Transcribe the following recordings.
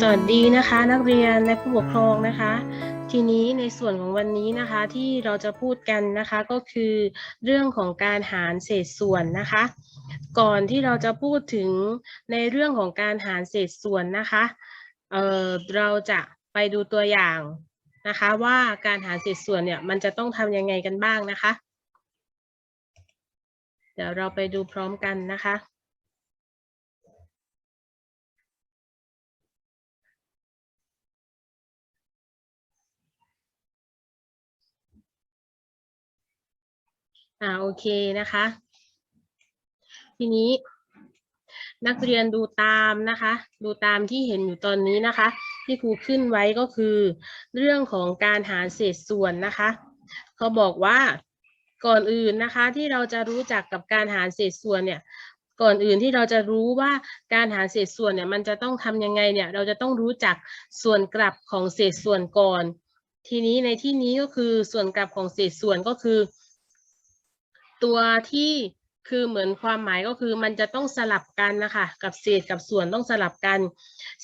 สวัสดีนะคะนักเรียนและผู้ปกครองนะคะ ทีนี้ในส่วนของวันนี้นะคะที่เราจะพูดกันนะคะก็คือเรื่องของการหารเศษส่วนนะคะ ก่อนที่เราจะพูดถึงในเรื่องของการหารเศษส่วนนะคะเเราจะไปดูตัวอย่างนะคะว่าการหารเศษส่วนเนี่ยมันจะต้องทำยังไงกันบ้างนะคะ เดี๋ยวเราไปดูพร้อมกันนะคะ อ่าโอเคนะคะ ทีนี้นักเรียนดูตามนะคะ ดูตามที่เห็นอยู่ตอนนี้นะคะ ที่ครูขึ้นไว้ก็คือ เรื่องของการหารเศษส่วนนะคะ เขาบอกว่าก่อนอื่นนะคะที่เราจะรู้จักกับการหารเศษส่วนเนี่ย ก่อนอื่นที่เราจะรู้ว่าการหารเศษส่วนเนี่ยมันจะต้องทำยังไงเนี่ย เราจะต้องรู้จักส่วนกลับของเศษส่วนก่อน ทีนี้ในที่นี้ก็คือส่วนกลับของเศษส่วนก็คือ ตัวที่คือเหมือนความหมายก็คือมันจะต้องสลับกันนะคะกับเศษกับส่วนต้องสลับกัน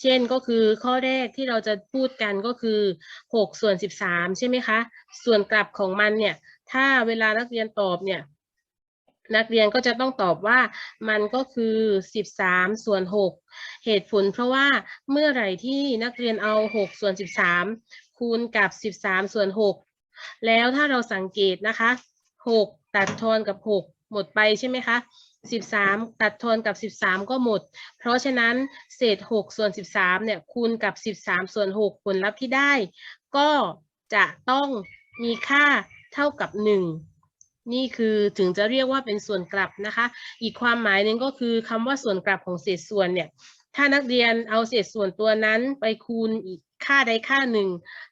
เช่นก็คือข้อแรกที่เราจะพูดกันก็คือ 6 ส่วน 13 ใช่ไหมคะ ส่วนกลับของมันเนี่ย ถ้าเวลานักเรียนตอบเนี่ย นักเรียนก็จะต้องตอบว่ามันก็คือ 13 ส่วน 6 เหตุผลเพราะว่าเมื่อไหร่ที่นักเรียนเอา 6 ส่วน 13 คูณกับ 13 ส่วน 6 แล้วถ้าเราสังเกตนะคะ 6 ตัดทอนกับ 6 หมดไปใช่ไหมคะ 13 ตัดทอนกับ 13 ก็หมด เพราะฉะนั้นเศษ 6 ส่วน 13 เนี่ยคูณกับ 13 ส่วน 6 ผลลัพธ์ที่ได้ ก็จะต้องมีค่าเท่ากับ 1 นี่คือถึงจะเรียกว่าเป็นส่วนกลับนะคะ อีกความหมายหนึ่งก็คือคำว่าส่วนกลับของเศษส่วนเนี่ย ถ้านักเรียนเอาเศษส่วนตัวนั้นไปคูณอีกค่าใดค่าหนึ่ง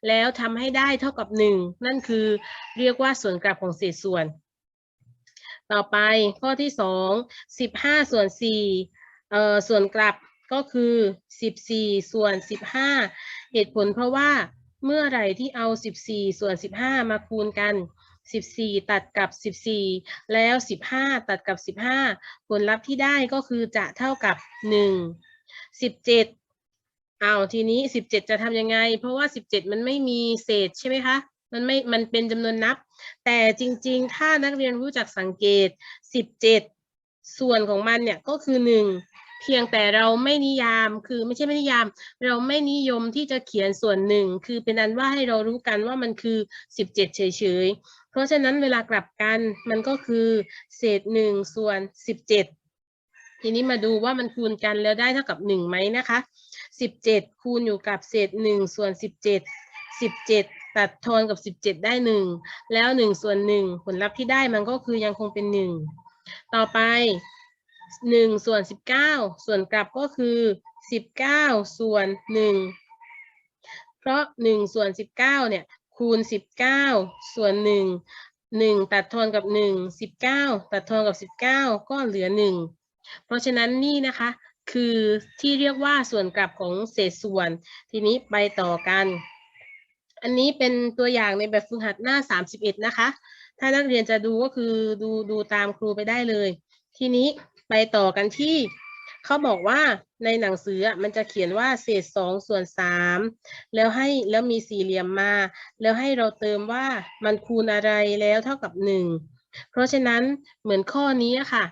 แล้วทำให้ได้เท่ากับหนึ่งนั่นคือเรียกว่าส่วนกลับของเศษส่วน ต่อไปข้อที่สองสิบห้าส่วนสี่เอ่อส่วนกลับก็คือสิบสี่ส่วนสิบห้าเหตุผลเพราะว่าเมื่อไหร่ที่เอาสิบสี่ส่วนสิบห้ามาคูณกันสิบสี่ตัดกับสิบสี่แล้วสิบห้าตัดกับสิบห้าผลลัพธ์ที่ได้ก็คือจะเท่ากับหนึ่งสิบเจ็ดอ้าทีนี้สิบเจ็ดจะทำยังไง เพราะว่าสิบเจ็ดมันไม่มีเศษใช่ไหมคะ มันไม่ มันเป็นจำนวนนับ แต่จริง ๆ ถ้านักเรียนรู้จักสังเกตสิบเจ็ดส่วนของมันเนี่ยก็คือหนึ่งเพียงแต่เราไม่นิยาม คือไม่ใช่ไม่นิยาม เราไม่นิยมที่จะเขียนส่วนหนึ่ง คือเป็นอันว่าให้เรารู้กันว่ามันคือสิบเฉยๆ เพราะฉะนั้นเวลากลับกันมันก็คือเศษหนึ่งส่วนสิบเจ็ดทีนี้มาดูว่ามันคูณกันแล้วได้เท่ากับหนึ่งไหมนะคะสิบเจ็ดคูณอยู่กับเศษหนึ่งส่วนสิบเจ็ดสิบเจ็ด ตัดทอนกับสิบเจ็ดได้หนึ่งแล้วหนึ่งส่วนหนึ่งผลลัพธ์ที่ได้มันก็คือยังคงเป็นหนึ่งต่อไปหนึ่งส่วนสิบเก้าส่วนกลับก็คือสิบเก้าส่วนหนึ่งเพราะหนึ่งส่วนสิบเก้าเนี่ยคูณสิบเก้าส่วนหนึ่งหนึ่งตัดทอนกับหนึ่งสิบเก้าตัดทอนกับสิบเก้าก็เหลือหนึ่งเพราะฉะนั้นนี่นะคะ คือที่เรียกว่าส่วนกลับของเศษส่วน ทีนี้ไปต่อกัน อันนี้เป็นตัวอย่างในแบบฝึกหัดหน้า 31 นะคะ ถ้านักเรียนจะดูก็คือดูดูตามครูไปได้เลย ทีนี้ไปต่อกันที่เขาบอกว่าในหนังสือมันจะเขียนว่าเศษสองส่วนสามแล้วให้แล้วมีสี่เหลี่ยมมา แล้วให้เราเติมว่ามันคูณอะไรแล้วเท่ากับหนึ่งเพราะฉะนั้นเหมือนข้อนี้ค่ะ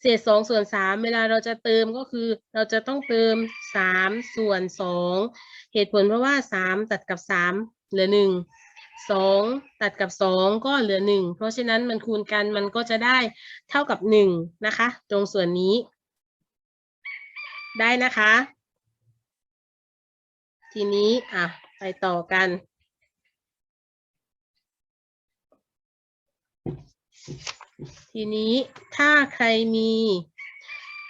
เศษสองส่วนสามเวลาเราจะเติมก็คือ เราจะต้องเติมสามส่วนสองเหตุผลเพราะว่าสามตัดกับสาม เหลือหนึ่งสองตัดกับสองก็เหลือหนึ่งเพราะฉะนั้นมันคูณกันมันก็จะได้เท่ากับหนึ่งนะคะ ตรงส่วนนี้ ได้นะคะ ทีนี้อะไปต่อกันทีนี้ถ้าใครมี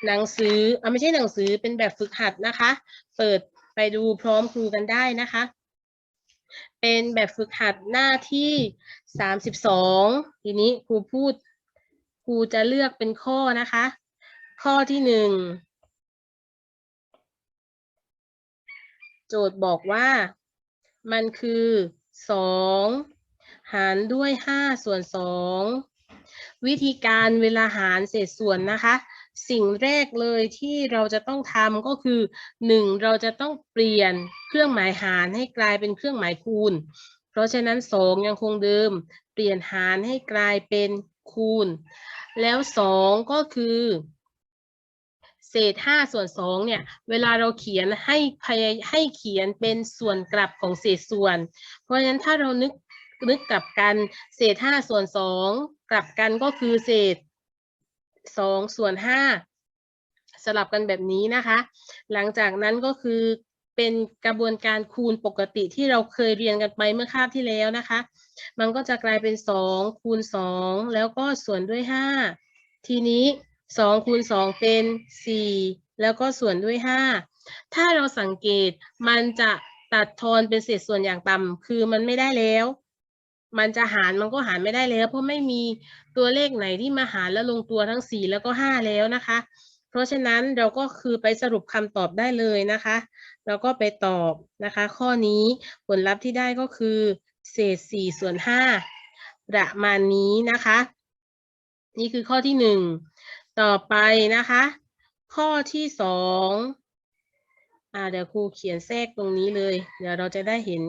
หนังสืออะไม่ใช่หนังสือเป็นแบบฝึกหัดนะคะ เปิดไปดูพร้อมครูกันได้นะคะ เป็นแบบฝึกหัดหน้าที่สามสิบสองทีนี้ครูพูดครูจะเลือกเป็นข้อนะคะ ข้อที่หนึ่งโจทย์บอกว่า มันคือสองหารด้วยห้าส่วนสองวิธีการเวลาหารเศษส่วนนะคะ สิ่งแรกเลยที่เราจะต้องทำก็คือหนึ่งเราจะต้องเปลี่ยนเครื่องหมายหารให้กลายเป็นเครื่องหมายคูณ เพราะฉะนั้นสองยังคงเดิม เปลี่ยนหารให้กลายเป็นคูณ แล้วสองก็คือเศษห้าส่วนสองเนี่ย เวลาเราเขียนให้พยให้เขียนเป็นส่วนกลับของเศษส่วน เพราะฉะนั้นถ้าเรานึกนึกกลับกันเศษห้าส่วนสองกลับกันก็คือเศษ สองส่วนห้าสลับกันแบบนี้นะคะ หลังจากนั้นก็คือเป็นกระบวนการคูณปกติที่เราเคยเรียนกันไปเมื่อคาบที่แล้วนะคะ มันก็จะกลายเป็นสองคูณสองแล้วก็ส่วนด้วยห้าทีนี้สองคูณสองเป็นสี่แล้วก็ส่วนด้วยห้าถ้าเราสังเกตมันจะตัดทอนเป็นเศษส่วนอย่างต่ำคือมันไม่ได้แล้ว มันจะหารมันก็หารไม่ได้แล้ว เพราะไม่มีตัวเลขไหนที่มาหารแล้วลงตัวทั้งสี่แล้วก็ห้าแล้วนะคะ เพราะฉะนั้นเราก็คือไปสรุปคำตอบได้เลยนะคะเราก็ไปตอบนะคะ ข้อนี้ผลลัพธ์ที่ได้ก็คือ เศษสี่ส่วนห้าประมาณนี้นะคะ นี่คือข้อที่หนึ่งต่อไปนะคะ ข้อที่สองอ่าเดี๋ยวครูเขียนแทรกตรงนี้เลย เดี๋ยวเราจะได้เห็น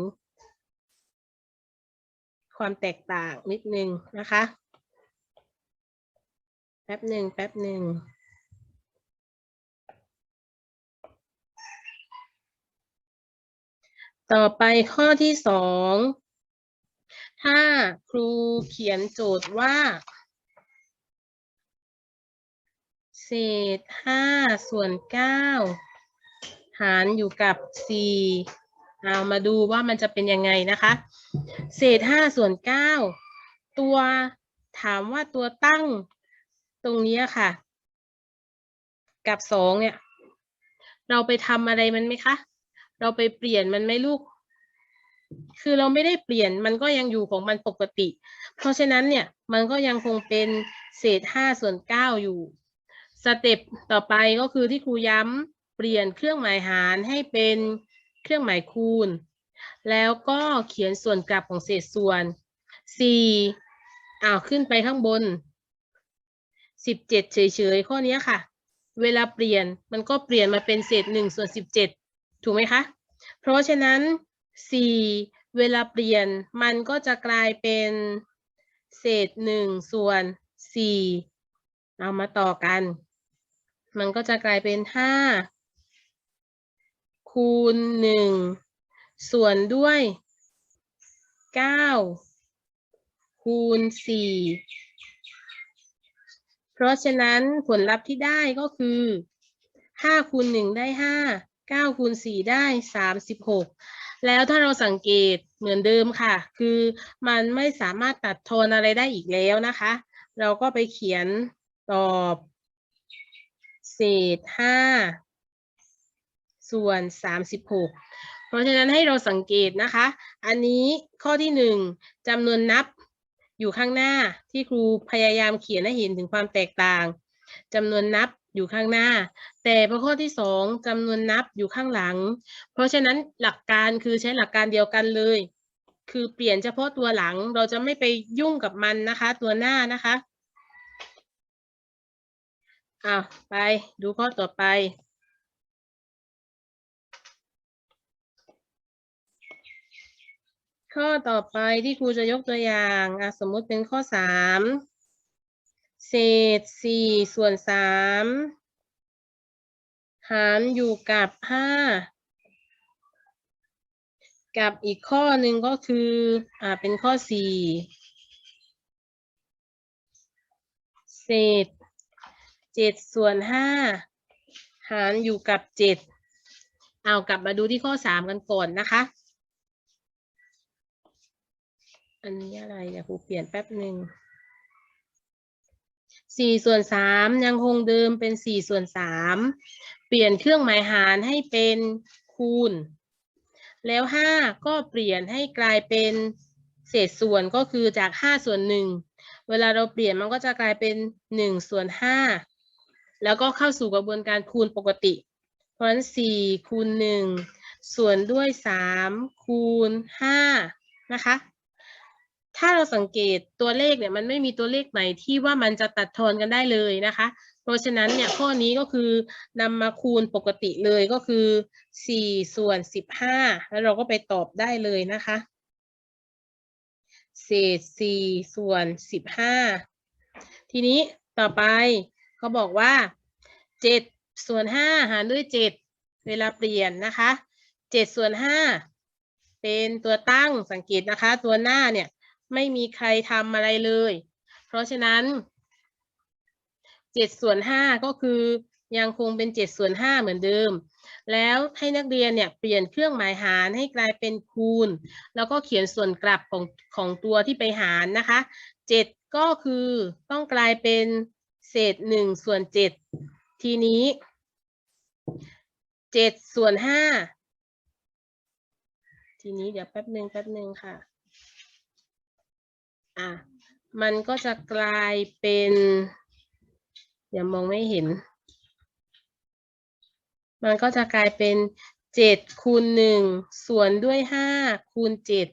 ความแตกต่างนิดนึงนะคะ แป๊บหนึ่งแป๊บหนึ่งต่อไปข้อที่สอง ถ้าครูเขียนโจทย์ว่า เศษห้าส่วนเก้าหารอยู่กับสี่ เอามาดูว่ามันจะเป็นยังไงนะคะ เศษห้าส่วนเก้าตัวถามว่าตัวตั้งตรงนี้ค่ะ กับสองเนี่ย เราไปทำอะไรมันไหมคะ เราไปเปลี่ยนมันไหมลูก คือเราไม่ได้เปลี่ยนมันก็ยังอยู่ของมันปกติ เพราะฉะนั้นเนี่ยมันก็ยังคงเป็นเศษห้าส่วนเก้าอยู่สเต็ปต่อไปก็คือที่ครูย้ำเปลี่ยนเครื่องหมายหารให้เป็น เครื่องหมายคูณ แล้วก็เขียนส่วนกลับของเศษส่วนสี่อ้าวขึ้นไปข้างบนสิบเฉยๆ ข้อนี้ค่ะ เวลาเปลี่ยนมันก็เปลี่ยนมาเป็นเศษหนึ่งส่วนสิบเจ็ดถูกไหมคะ เพราะฉะนั้นสี่เวลาเปลี่ยนมันก็จะกลายเป็นเศษหนึ่งส่วนสี่เอามาต่อกัน มันก็จะกลายเป็นห้า คูณหนึ่งส่วนด้วยเก้าคูณสี่เพราะฉะนั้นผลลัพธ์ที่ได้ก็คือห้าคูณหนึ่งได้ห้าเก้าคูณสี่ได้สามสิบหกแล้วถ้าเราสังเกตเหมือนเดิมค่ะ คือมันไม่สามารถตัดทอนอะไรได้อีกแล้วนะคะ เราก็ไปเขียนตอบ เศษห้า ส่วนสามสิบหกเพราะฉะนั้นให้เราสังเกตนะคะ อันนี้ข้อที่หนึ่งจำนวนนับอยู่ข้างหน้าที่ครูพยายามเขียนให้เห็นถึงความแตกต่างจำนวนนับอยู่ข้างหน้า แต่พอข้อที่สองจำนวนนับอยู่ข้างหลัง เพราะฉะนั้นหลักการคือใช้หลักการเดียวกันเลย คือเปลี่ยนเฉพาะตัวหลังเราจะไม่ไปยุ่งกับมันนะคะ ตัวหน้านะคะอ้าวไปดูข้อต่อไป ข้อต่อไปที่ครูจะยกตัวอย่างอะสมมุติเป็นข้อสามเศษสี่ส่วนสามหารอยู่กับห้ากับอีกข้อหนึ่งก็คืออ่าเป็นข้อสี่เศษเจ็ดส่วนห้าหารอยู่กับเจ็ดเอากลับมาดูที่ข้อสามกันก่อนนะคะ อันนี้อะไรเดี๋ยวครูเปลี่ยนแป๊บหนึ่งสี่ส่วนสามยังคงเดิมเป็นสี่ส่วนสามเปลี่ยนเครื่องหมายหารให้เป็นคูณ แล้วห้าก็เปลี่ยนให้กลายเป็นเศษส่วนก็คือจากห้าส่วนหนึ่งเวลาเราเปลี่ยนมันก็จะกลายเป็นหนึ่งส่วนห้าแล้วก็เข้าสู่กระบวนการคูณปกติ เพราะฉะนั้นสี่คูณหนึ่งส่วนด้วยสามคูณห้านะคะ ถ้าเราสังเกตตัวเลขเนี่ยมันไม่มีตัวเลขไหนที่ว่ามันจะตัดทอนกันได้เลยนะคะ เพราะฉะนั้นเนี่ยข้อนี้ก็คือนำมาคูณปกติเลยก็คือสี่ส่วนสิบห้าแล้วเราก็ไปตอบได้เลยนะคะ เศษสี่ส่วนสิบห้าทีนี้ต่อไปเขาบอกว่าเจ็ดส่วนห้าหารด้วยเจ็ดเวลาเปลี่ยนนะคะเจ็ดส่วนห้าเป็นตัวตั้งสังเกตนะคะ ตัวหน้าเนี่ย ไม่มีใครทำอะไรเลย เพราะฉะนั้นเจ็ดส่วนห้าก็คือยังคงเป็นเจ็ดส่วนห้าเหมือนเดิม แล้วให้นักเรียนเนี่ยเปลี่ยนเครื่องหมายหารให้กลายเป็นคูณ แล้วก็เขียนส่วนกลับของของตัวที่ไปหารนะคะเจ็ดก็คือต้องกลายเป็นเศษหนึ่งส่วนเจ็ดทีนี้เจ็ดส่วนห้าทีนี้เดี๋ยวแป๊บหนึ่งแป๊บหนึ่งค่ะ อะมันก็จะกลายเป็นอย่ามองไม่เห็น มันก็จะกลายเป็นเจ็ดคูณหนึ่งส่วนด้วยห้าคูณเจ็ด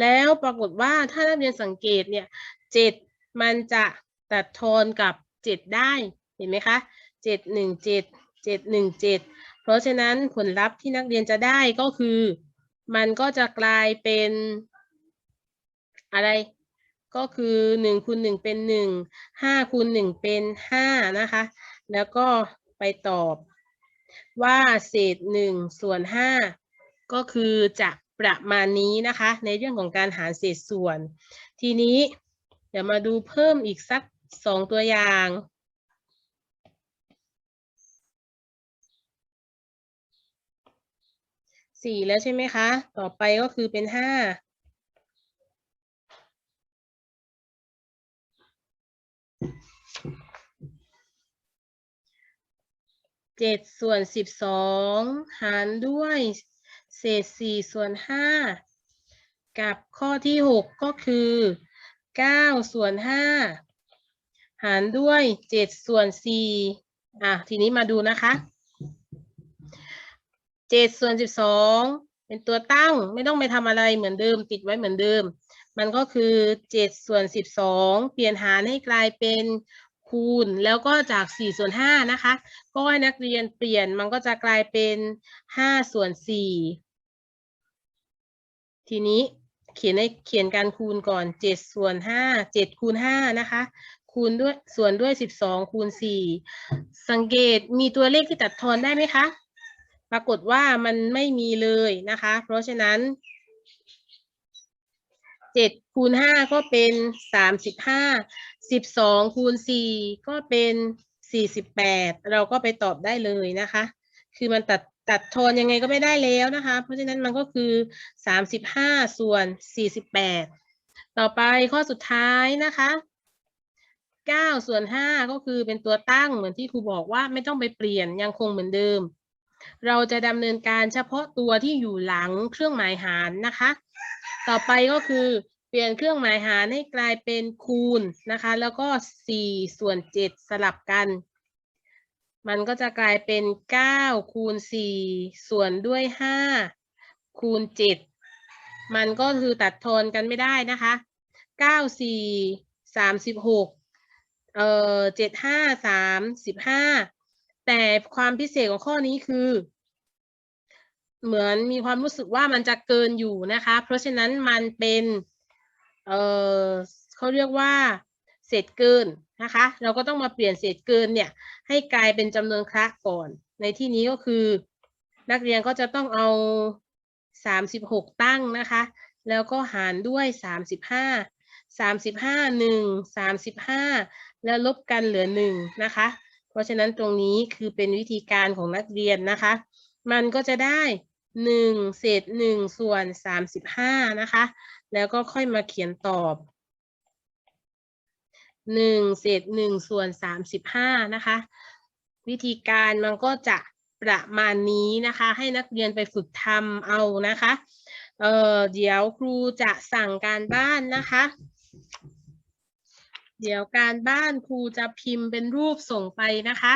แล้วปรากฏว่าถ้านักเรียนสังเกตเนี่ยเจ็ดมันจะตัดทอนกับเจ็ดได้เห็นไหมคะเจ็ดหนึ่งเจ็ดเจ็ดหนึ่งเจ็ดเพราะฉะนั้นผลลัพธ์ที่นักเรียนจะได้ก็คือ มันก็จะกลายเป็นอะไร ก็คือ1คูณ1เป็น1 5คูณ1เป็น5นะคะ แล้วก็ไปตอบว่าเศษ1ส่วน5ก็คือจะประมาณนี้นะคะ ในเรื่องของการหารเศษส่วน ทีนี้เดี๋ยวมาดูเพิ่มอีกสัก 2 ตัวอย่างสี่แล้วใช่ไหมคะ ต่อไปก็คือเป็นห้า เจ็ดส่วนสิบสองหารด้วยเศษสี่ส่วนห้ากับข้อที่หกก็คือเก้าส่วนห้าหารด้วยเจ็ดส่วนสี่อะทีนี้มาดูนะคะเจ็ดส่วนสิบสองเป็นตัวตั้งไม่ต้องไปทำอะไรเหมือนเดิมติดไว้เหมือนเดิม มันก็คือเจ็ดส่วนสิบสองเปลี่ยนหารให้กลายเป็น คูณแล้วก็จากสี่ส่วนห้านะคะ ก็ให้นักเรียนเปลี่ยนมันก็จะกลายเป็นห้าส่วนสี่ทีนี้เขียนให้เขียนการคูณก่อนเจ็ดส่วนห้าเจ็ดคูณห้านะคะ คูณด้วยส่วนด้วยสิบสองคูณสี่สังเกตมีตัวเลขที่ตัดทอนได้ไหมคะ ปรากฏว่ามันไม่มีเลยนะคะ เพราะฉะนั้น เจ็ดคูณห้าก็เป็นสามสิบห้าสิบสองคูณสี่ก็เป็นสี่สิบแปดเราก็ไปตอบได้เลยนะคะ คือมันตัดตัดทอนยังไงก็ไม่ได้แล้วนะคะ เพราะฉะนั้นมันก็คือสามสิบห้าส่วนสี่สิบแปดต่อไปข้อสุดท้ายนะคะเก้าส่วนห้าก็คือเป็นตัวตั้งเหมือนที่ครูบอกว่าไม่ต้องไปเปลี่ยนยังคงเหมือนเดิม เราจะดำเนินการเฉพาะตัวที่อยู่หลังเครื่องหมายหารนะคะ ต่อไปก็คือเปลี่ยนเครื่องหมายหารให้กลายเป็นคูณนะคะ แล้วก็สี่ส่วนเจ็ดสลับกัน มันก็จะกลายเป็นเก้าคูณสี่ส่วนด้วยห้าคูณเจ็ดมันก็คือตัดทอนกันไม่ได้นะคะเก้าสี่สามสิบหกเอ่อเจ็ดห้าสามสิบห้าแต่ความพิเศษของข้อนี้คือ เหมือนมีความรู้สึกว่ามันจะเกินอยู่นะคะ เพราะฉะนั้นมันเป็น เออเขาเรียกว่าเศษเกินนะคะ เราก็ต้องมาเปลี่ยนเศษเกินเนี่ย ให้กลายเป็นจำนวนคระก่อน ในที่นี้ก็คือ นักเรียนก็จะต้องเอาสามสิบหกตั้งนะคะ แล้วก็หารด้วยสามสิบห้าสามสิบห้าหนึ่งสามสิบห้าแล้วลบกันเหลือหนึ่งนะคะ เพราะฉะนั้นตรงนี้คือเป็นวิธีการของนักเรียนนะคะ มันก็จะได้ หนึ่งเศษหนึ่งส่วนสามสิบห้านะคะ แล้วก็ค่อยมาเขียนตอบหนึ่งเศษหนึ่งส่วนสามสิบห้านะคะ วิธีการมันก็จะประมาณนี้นะคะ ให้นักเรียนไปฝึกทำเอานะคะเออเดี๋ยวครูจะสั่งการบ้านนะคะ เดี๋ยวการบ้านครูจะพิมพ์เป็นรูปส่งไปนะคะ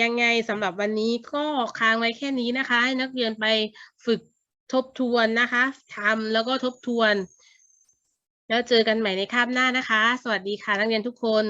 ยังไงสำหรับวันนี้ก็ค้างไว้แค่นี้นะคะ ให้นักเรียนไปฝึกทบทวนนะคะทำแล้วก็ทบทวน แล้วเจอกันใหม่ในคาบหน้านะคะ สวัสดีค่ะนักเรียนทุกคน